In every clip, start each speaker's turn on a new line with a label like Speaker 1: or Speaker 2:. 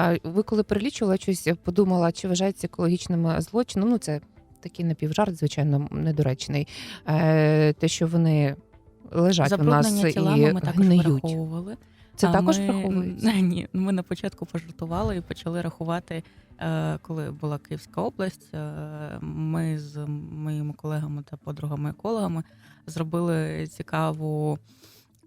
Speaker 1: А ви коли перелічували щось, подумала, чи вважається екологічним злочином? Ну, це такий напівжарт, звичайно, недоречний. Е, те, що вони лежать у нас
Speaker 2: Забруднення
Speaker 1: і
Speaker 2: ми також
Speaker 1: гниють.
Speaker 2: враховували.
Speaker 1: Це
Speaker 2: А
Speaker 1: також
Speaker 2: ми,
Speaker 1: враховується?
Speaker 2: Ні, ми на початку пожартували і почали рахувати, е, коли була Київська область. е, Ми з моїми колегами та подругами-екологами зробили цікаву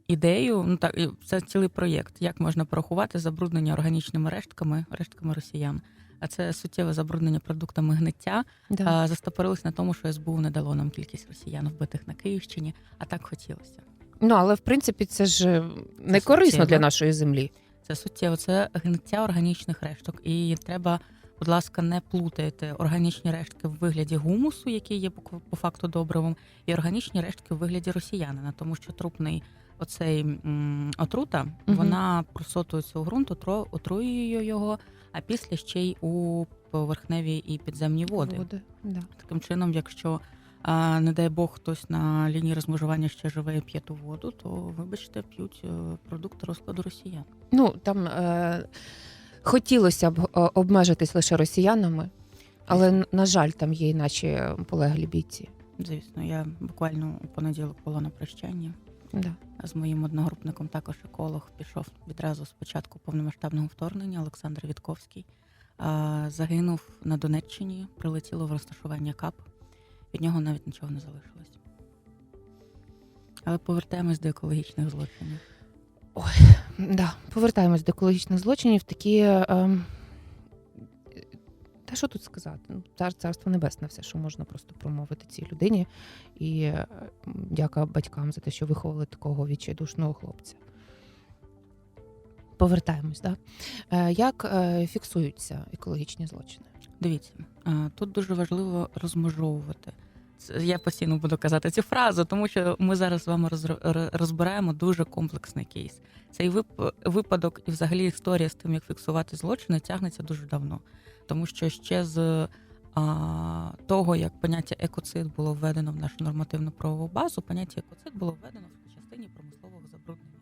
Speaker 2: ідею. Ну так, це цілий проєкт, як можна порахувати забруднення органічними рештками, рештками росіян. А це суттєве забруднення продуктами гниття.
Speaker 1: Да.
Speaker 2: А, Застопорились на тому, що СБУ не дало нам кількість росіян вбитих на Київщині, а так хотілося.
Speaker 1: Ну, але в принципі це ж не корисно
Speaker 2: суттєво.
Speaker 1: для нашої землі.
Speaker 2: Це суттєво, це гниття органічних решток. І треба, будь ласка, не плутайте органічні рештки в вигляді гумусу, який є по, по факту добривом, і органічні рештки в вигляді росіянина, тому що трупний оцей м, отрута,
Speaker 1: Мгм.
Speaker 2: вона просотується у ґрунт, отро- отруює його, а після ще й у поверхневі і підземні води.
Speaker 1: Води. Да.
Speaker 2: Таким чином, якщо а, не дай Бог хтось на лінії розмежування ще живе і п'є ту воду, то вибачте, п'ють е, продукти розкладу росіян.
Speaker 1: Ну там е, хотілося б е, обмежитись лише росіянами, але н- на жаль, там є і наші полеглі бійці.
Speaker 2: Звісно, я буквально у понеділок була на прощанні.
Speaker 1: Да.
Speaker 2: З моїм одногрупником також еколог пішов відразу з початку повномасштабного вторгнення. Олександр Вітковський загинув на Донеччині, прилетіло в розташування КАП. Від нього навіть нічого не залишилось. Але повертаємось до екологічних злочинів.
Speaker 1: Да. Повертаємось до екологічних злочинів. Такі. Е, та що тут сказати? Ну, цар- Царство небесне, все, що можна просто промовити цій людині. І е, дяка батькам за те, що виховали такого відчайдушного хлопця. Повертаємось, да? Е, як е, фіксуються екологічні злочини?
Speaker 2: Дивіться, тут дуже важливо розмежовувати. Я постійно буду казати цю фразу, тому що ми зараз з вами розбираємо дуже комплексний кейс. Цей вип- випадок і взагалі історія з тим, як фіксувати злочини, тягнеться дуже давно. Тому що ще з а, того, як поняття екоцид було введено в нашу нормативну правову базу, поняття екоцид було введено в частині промислового забруднення.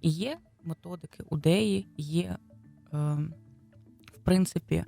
Speaker 2: І є методики УДЕї, є, е, в принципі,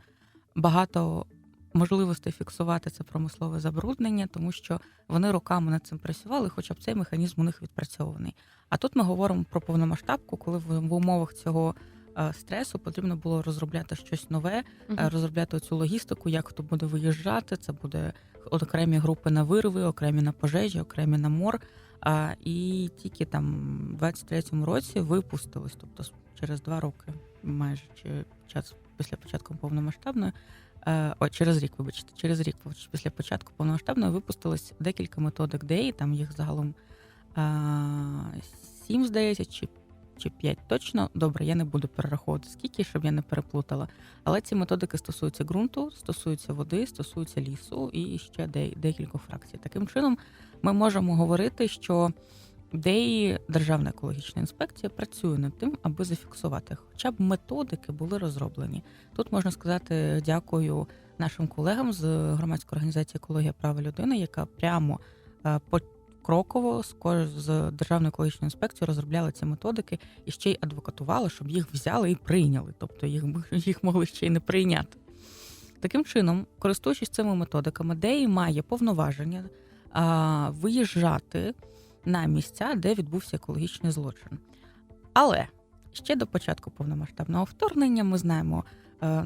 Speaker 2: багато можливостей фіксувати це промислове забруднення, тому що вони роками над цим працювали, хоча б цей механізм у них відпрацьований. А тут ми говоримо про повномасштабку, коли в, умовах цього е, стресу потрібно було розробляти щось нове, е, розробляти цю логістику, як хто буде виїжджати. Це буде окремі групи на вирви, окремі на пожежі, окремі на мор. А, і тільки там в 23-му році випустилось, тобто через два роки, майже чи час після початку повномасштабної. Е, О, через рік, вибачте, через рік після початку повномасштабної випустилось декілька методик ДЕІ, там їх загалом а, сім, здається, чи, чи п'ять точно. Добре, я не буду перераховувати скільки, щоб я не переплутала. Але ці методики стосуються ґрунту, стосуються води, стосуються лісу і ще де, декількох фракцій. Таким чином, ми можемо говорити, що ДЕІ, Державна екологічна інспекція, працює над тим, аби зафіксувати. Хоча б методики були розроблені. Тут можна сказати дякую нашим колегам з громадської організації Екологія права людини, яка прямо е, покроково з Державною екологічною інспекцією розробляла ці методики і ще й адвокатувала, щоб їх взяли і прийняли. Тобто їх, їх могли ще й не прийняти. Таким чином, користуючись цими методиками, ДЕІ має повноваження виїжджати на місця, де відбувся екологічний злочин. Але ще до початку повномасштабного вторгнення ми знаємо, е,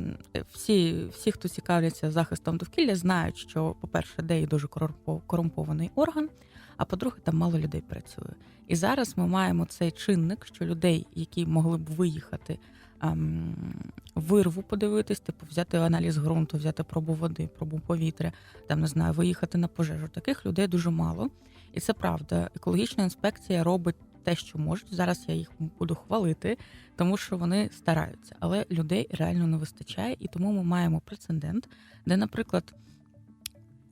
Speaker 2: всі, всі, хто цікавляться захистом довкілля, знають, що, по-перше, ДЕІ дуже корумпо- корумпований орган, а по-друге, там мало людей працює. І зараз ми маємо цей чинник, що людей, які могли б виїхати вирву подивитись, типу взяти аналіз ґрунту, взяти пробу води, пробу повітря, там не знаю, виїхати на пожежу. Таких людей дуже мало. І це правда. Екологічна інспекція робить те, що можуть. Зараз я їх буду хвалити, тому що вони стараються. Але людей реально не вистачає, і тому ми маємо прецедент, де, наприклад,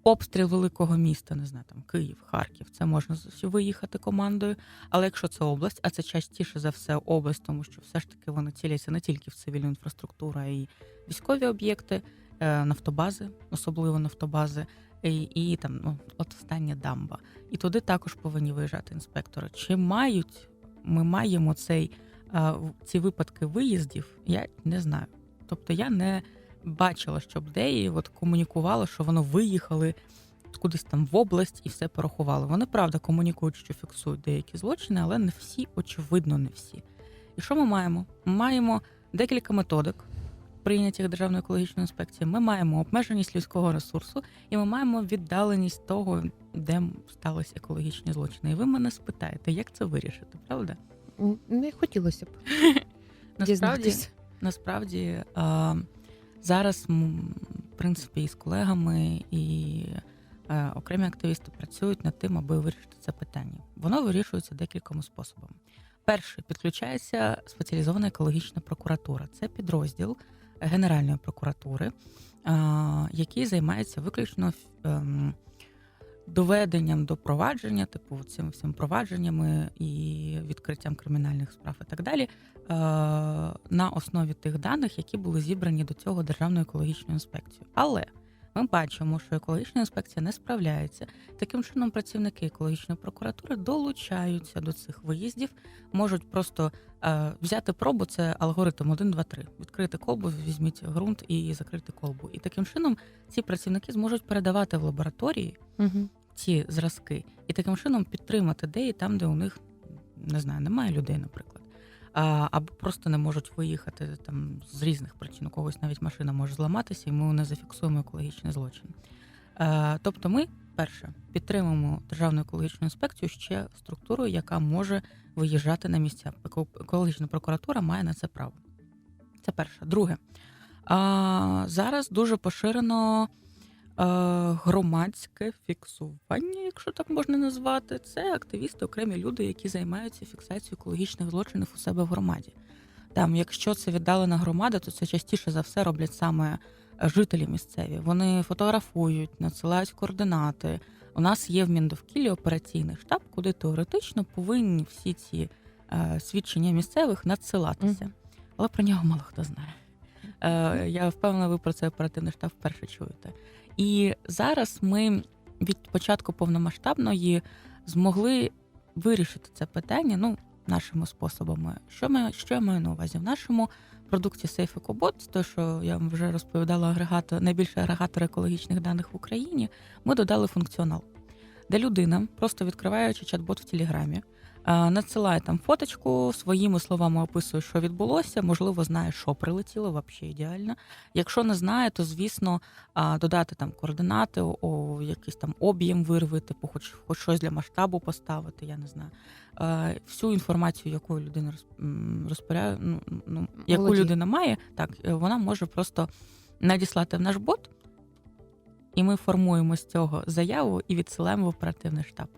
Speaker 2: обстріл великого міста, не знаю, там Київ, Харків, це можна виїхати командою. Але якщо це область, а це частіше за все область, тому що все ж таки вони ціляться не тільки в цивільну інфраструктуру, а й військові об'єкти, е, нафтобази, особливо нафтобази, і, і там ну, от остання дамба. І туди також повинні виїжджати інспектори. Чи мають ми маємо цей ці випадки виїздів? Я не знаю. Тобто я не бачила, щоб деї от комунікували, що воно виїхали кудись там в область і все порахували. Вони правда комунікують, що фіксують деякі злочини, але не всі, очевидно, не всі. І що ми маємо? Ми маємо декілька методик, прийнятих Державною екологічною інспекцією. Ми маємо обмеженість людського ресурсу, і ми маємо віддаленість того, де сталися екологічні злочини. І ви мене спитаєте, як це вирішити, правда?
Speaker 1: Не хотілося б
Speaker 2: Насправді, насправді зараз, в принципі, і з колегами, і е, окремі активісти працюють над тим, аби вирішити це питання. Воно вирішується декількома способами. Перший підключається спеціалізована екологічна прокуратура. Це підрозділ Генеральної прокуратури, е, який займається виключно ем, доведенням до провадження, типу цим всім провадженнями і відкриттям кримінальних справ і так далі, е, на основі тих даних, які були зібрані до цього Державною екологічною інспекцією. Але ми бачимо, що екологічна інспекція не справляється. Таким чином, працівники екологічної прокуратури долучаються до цих виїздів, можуть просто е, взяти пробу, це алгоритм 1, 2, 3. Відкрити колбу, візьміть ґрунт і закрити колбу. І таким чином ці працівники зможуть передавати в лабораторії
Speaker 1: Мгм.
Speaker 2: ці зразки, і таким чином підтримати деї там, де у них не знаю, немає людей, наприклад. Або просто не можуть виїхати там з різних причин. У когось навіть машина може зламатися, і ми не зафіксуємо екологічний злочин. Тобто, ми перше підтримуємо Державну екологічну інспекцію ще структурою, яка може виїжджати на місця. Еко- Екологічна прокуратура має на це право. Це перше. Друге, зараз дуже поширено е, громадське фіксування, якщо так можна назвати, це активісти, окремі люди, які займаються фіксацією екологічних злочинів у себе в громаді. Там, якщо це віддалена громада, то це частіше за все роблять саме е, жителі місцеві. Вони фотографують, надсилають координати. У нас є в Міндовкіллі операційний штаб, куди теоретично повинні всі ці е, свідчення місцевих надсилатися. Але про нього мало хто знає. Е, я впевнена, ви про це оперативний штаб вперше чуєте. І зараз ми від початку повномасштабної змогли вирішити це питання ну, нашими способами. Що, ми, що я маю на увазі? В нашому продукті Safe EcoBot, те, що я вам вже розповідала, агрегатор, найбільший агрегатор екологічних даних в Україні, ми додали функціонал, де людина, просто відкриваючи чат-бот в Телеграмі, надсилає там фоточку, своїми словами описує, що відбулося, можливо, знає, що прилетіло, взагалі ідеально. Якщо не знає, то звісно додати там координати, о, якийсь там об'єм вирви, типу, хоч, хоч щось для масштабу поставити, я не знаю. Е, всю інформацію, яку людина роз- розпоряє, ну, ну, яку
Speaker 1: Володіє.
Speaker 2: людина має, так, е, вона може просто надіслати в наш бот, і ми формуємо з цього заяву і відсилаємо в оперативний штаб.